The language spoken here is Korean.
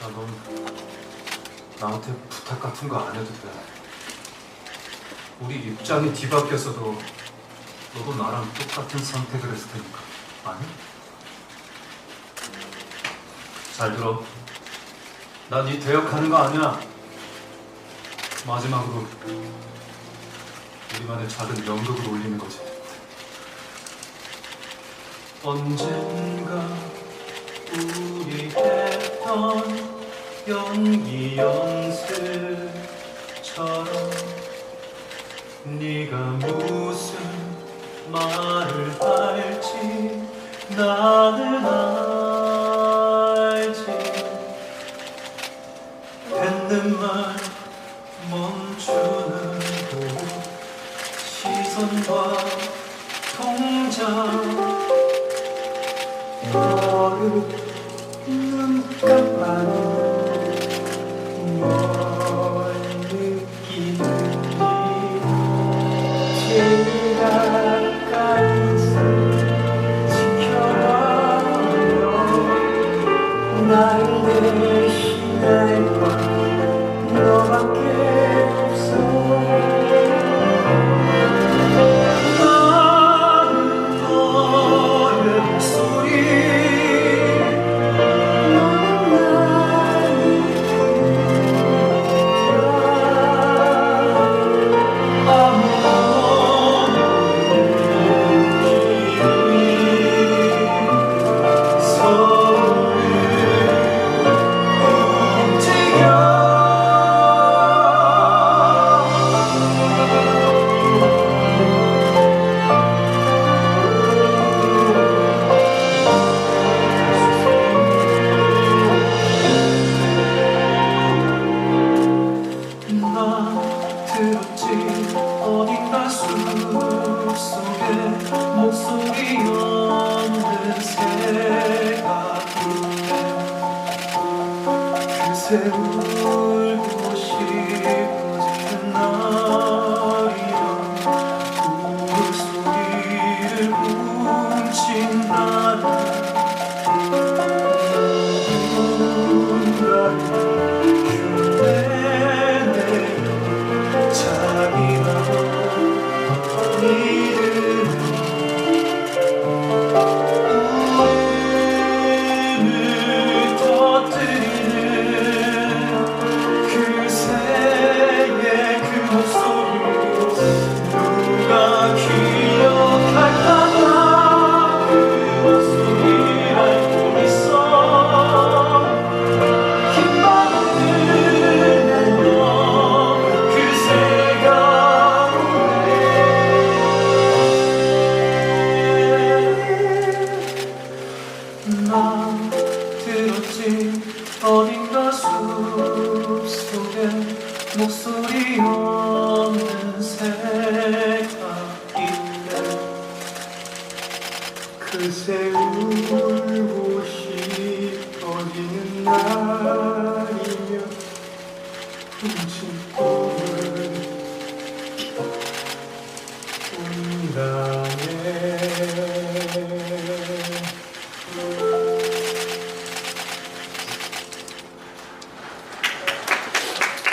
나넌 나한테 부탁 같은 거 안 해도 돼. 우리 입장이 뒤바뀌었어도 너도 나랑 똑같은 선택을 했을 테니까. 아니? 잘 들어. 난 이 대역하는 거 아니야. 마지막으로 우리만의 작은 연극을 올리는 거지. 언젠가 우리 했던 연기 연습처럼 네가 무슨 말을 할지 나는 알지. 했는 말 멈추는 곳 시선과 동작 너를 눈 감아 그새 울고 싶 나 들었지. 어딘가 숲속에 목소리 없는 새가인데 그새 울고 싶어지는 날이면 훔치고